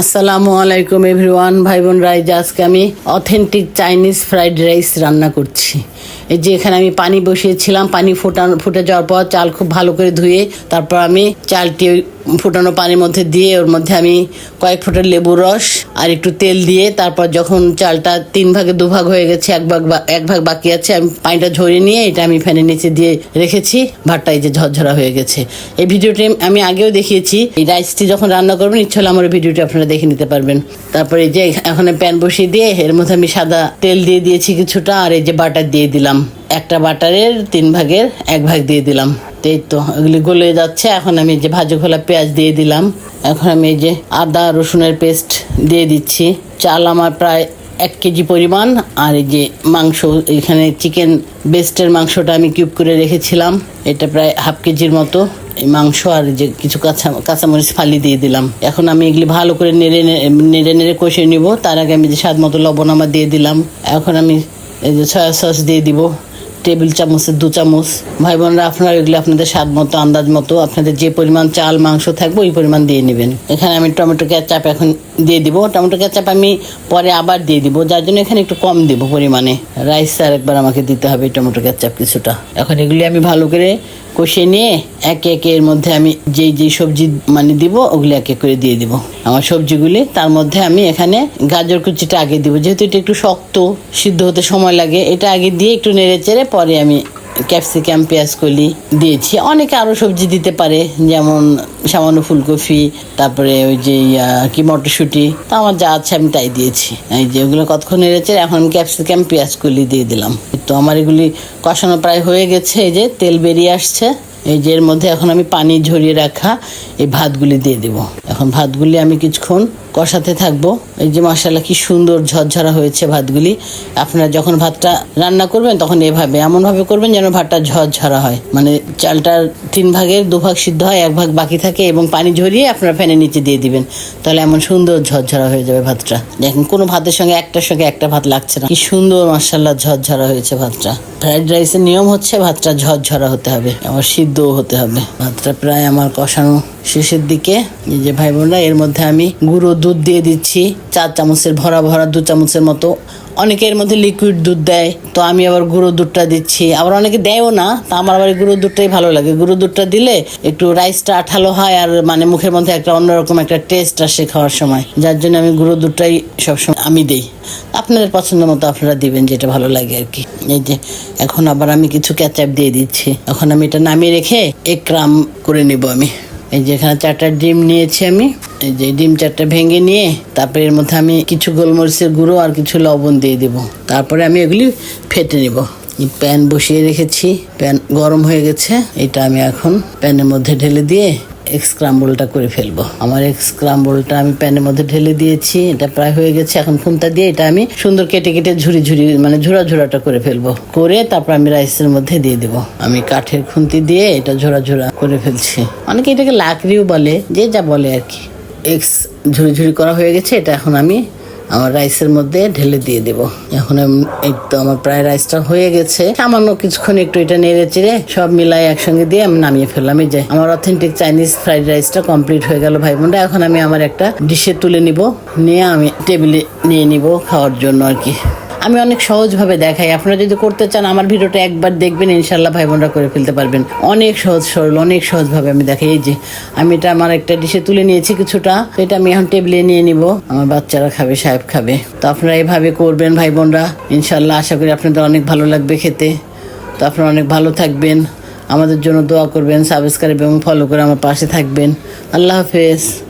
আসসালামু আলাইকুম এভরিওয়ান ভাই বোন রাইজ আজকে আমি অথেন্টিক চাইনিজ ফ্রাইড রাইস রান্না করছি। যে এখানে আমি পানি বসিয়েছিলাম, পানি ফোটানো, ফুটে যাওয়ার পর চাল খুব ভালো করে ধুয়ে তারপর আমি চালটি ফুটানো পানির মধ্যে দিয়ে ওর মধ্যে আমি কয়েক ফোঁটা লেবুর রস আর একটু তেল দিয়ে তারপর যখন চালটা তিন ভাগে, দু ভাগ হয়ে গেছে, এক ভাগ এক ভাগ বাকি আছে, আমি পানিটা ঝরিয়ে নিয়ে এটা আমি ফ্যানের নিচে দিয়ে রেখেছি। ভাতটা এই যে ঝরঝরা হয়ে গেছে। এই ভিডিওটি আমি আগেও দেখিয়েছি। এই রাইসটি যখন রান্না করবেন, ইচ্ছা হলে আমার ভিডিওটি আপনারা দেখে নিতে পারবেন। তারপরে এই যে এখন প্যান বসিয়ে দিয়ে এর মধ্যে আমি সাদা তেল দিয়ে দিয়েছি কিছুটা আর এই যে বাটার দিয়ে দিলাম। একটা বাটারের তিন ভাগের এক ভাগ দিয়ে দিলাম। এই তো, এগুলি গলে যাচ্ছে। এখন আমি যে ভাজা খোলা পেঁয়াজ দিয়ে দিলাম। এখন আমি এই যে আদা, রসুনের পেস্ট দিয়ে দিচ্ছি। চাল আমার প্রায় এক কেজি পরিমাণ। আর এই যে মাংস, এখানে চিকেন বেস্টের মাংসটা আমি কিউব করে রেখেছিলাম। এটা প্রায় হাফ কেজির মতো। এই মাংস আর যে কিছু কাঁচা, কাঁচামরিচ ফালি দিয়ে দিলাম। এখন আমি এগুলি ভালো করে নেড়ে নেড়ে নেড়ে কষে নিব। তার আগে আমি যে স্বাদ মতো লবণ আমার দিয়ে দিলাম। এখন আমি এই যে সয়া সস দিয়ে দিব টেবিল চামচের দু চামচ। ভাই বোনরা, আপনারা এগুলো আপনাদের স্বাদ মতো, আন্দাজ মতো, আপনাদের যে পরিমাণ চাল, মাংস থাকবে, ওই পরিমাণ দিয়ে নেবেন। এখানে আমি টমেটো ক্যাচাপ এখন দিয়ে দিব। টমেটো ক্যাচাপ আমি পরে আবার দিয়ে দিব, যার জন্য এখানে একটু কম দেবো পরিমাণে। রাইস আর একবার আমাকে দিতে হবে টমেটো ক্যাচাপ কিছুটা। এখন এগুলি আমি ভালো করে কষিয়ে নিয়ে একে একে এর মধ্যে আমি যেই যেই সবজি মানে দিব, ওগুলি এক এক করে দিয়ে দিব। আমার সবজিগুলি, তার মধ্যে আমি এখানে গাজর কুচিটা আগে দিব। যেহেতু এটা একটু শক্ত, সিদ্ধ হতে সময় লাগে, এটা আগে দিয়ে একটু নেড়ে চেড়ে পরে আমি ক্যাপসিকাম পেঁয়াজ কলি দিয়েছি। অনেকে আরও সবজি দিতে পারে, যেমন সামান্য ফুলকপি, তারপরে ওই যে কি মটরশুঁটি। তা আমার যা আছে আমি তাই দিয়েছি। এই যে ওগুলো কতক্ষণ এড়েছে এখন ক্যাপসিকাম পেঁয়াজ কলি দিয়ে দিলাম। তো আমার এগুলি কষানো প্রায় হয়ে গেছে, এই যে তেল বেরিয়ে আসছে। এই যে এর মধ্যে এখন আমি পানি ঝরিয়ে রাখা এই ভাতগুলি দিয়ে দেব। এখন ভাতগুলি আমি কিছুক্ষণ কষাতে থাকব। এই যে মশলা কি সুন্দর ঝরঝরা হয়েছে ভাতগুলি। আপনারা যখন ভাতটা রান্না করবেন তখন এভাবে, এমনভাবে করবেন যেন ভাতটা ঝরঝরা হয়। মানে চালটার তিন ভাগের দু ভাগ সিদ্ধ হয়, এক ভাগ বাকি থাকে এবং পানি ঝরিয়ে আপনারা ফ্যানের নিচে দিয়ে দিবেন। তাহলে এমন সুন্দর ঝরঝরা হয়ে যাবে ভাতটা। দেখুন, কোনো ভাতের সঙ্গে, একটার সঙ্গে একটা ভাত লাগছে না। কি সুন্দর মশাল্লা ঝরঝরা হয়েছে ভাতটা। ফ্রাইড রাইসের নিয়ম হচ্ছে ভাতটা ঝরঝরা হতে হবে, আবার সিদ্ধও হতে হবে। ভাতটা প্রায় আমার কষানো শেষের দিকে এই যে ভাই বোনরা, এর মধ্যে আমি গুঁড়ো দুধ দিয়ে দিচ্ছি। চার চামচের ভরা ভরা দু চামচের মতো। অনেকে এর মধ্যে লিকুইড দুধ দেয়, তো আমি আবার গুঁড়ো দুধটা দিচ্ছি। আবার অনেকে দেয়ও না, তা আমার আবার গুঁড়ো দুধটাই ভালো লাগে। গুঁড়ো দুধটা দিলে একটু রাইসটা আঠালো হয় আর মানে মুখের মধ্যে একটা অন্যরকম একটা টেস্ট আসে খাওয়ার সময়। যার জন্য আমি গুঁড়ো দুধটাই সবসময় আমি দিই। আপনাদের পছন্দ মতো আপনারা দিবেন, যেটা ভালো লাগে আর কি। এই যে, এখন আবার আমি কিছু ক্যাচাপ দিয়ে দিচ্ছি। এখন আমি এটা নামিয়ে রেখে এক গ্রাম করে নেব আমি। এই যে এখানে চারটা ডিম নিয়েছি আমি। এই যে ডিম চারটা ভেঙে নিয়ে, তারপরে এর মধ্যে আমি কিছু গোলমরিচের গুঁড়ো আর কিছু লবণ দিয়ে দিব। তারপরে আমি এগুলি ফেটে নিব। প্যান বসিয়ে রেখেছি। প্যান গরম হয়ে গেছে। এটা আমি এখন প্যানের মধ্যে ঢেলে দিয়ে এগ করে ফেলব। আমার এগ আমি প্যানের মধ্যে ঢেলে দিয়েছি, এটা প্রায় হয়ে গেছে। এখন খুন্তা দিয়ে এটা আমি সুন্দর কেটে কেটে ঝুড়ি ঝুড়ি মানে ঝোড়া ঝোড়াটা করে ফেলব। করে তারপর আমি রাইসের মধ্যে দিয়ে দেবো। আমি কাঠের খুন্তি দিয়ে এটা ঝোড়া ঝোড়া করে ফেলছি। অনেকে এটাকে লাকড়িও বলে, যে যা বলে আর কি। এক্স ঝুড়ি ঝুড়ি করা হয়ে গেছে, এটা এখন আমি আমার রাইসের মধ্যে ঢেলে দিয়ে দেব। এখন তো আমার প্রায় রাইসটা হয়ে গেছে। সামান্য কিছুক্ষণ একটু এটা নেড়ে চেড়ে সব মিলাই একসঙ্গে দিয়ে আমি নামিয়ে ফেললাম। এই যে আমার অথেন্টিক চাইনিজ ফ্রাইড রাইসটা কমপ্লিট হয়ে গেল ভাই বোনরা। এখন আমি আমার একটা ডিশে তুলে নিব। নিয়ে আমি টেবিলে নিয়ে নিব খাওয়ার জন্য আর কি। আমি অনেক সহজভাবে দেখাই। আপনারা যদি করতে চান, আমার ভিডিওটা একবার দেখবেন ইনশাল্লাহ ভাই বোনরা করে ফেলতে পারবেন। অনেক সহজ সরল, অনেক সহজভাবে আমি দেখাই। এই যে, আমি এটা আমার একটা ডিশে তুলে নিয়েছি কিছুটা। এটা আমি এখন টেবিলে নিয়ে নিব। আমার বাচ্চারা খাবে, সাহেব খাবে। তো আপনারা এইভাবে করবেন ভাই বোনরা ইনশাল্লাহ আশা করি আপনাদের অনেক ভালো লাগবে খেতে। তো আপনারা অনেক ভালো থাকবেন। আমাদের জন্য দোয়া করবেন, সাবস্ক্রাইব এবং ফলো করে আমার পাশে থাকবেন। আল্লাহ হাফেজ।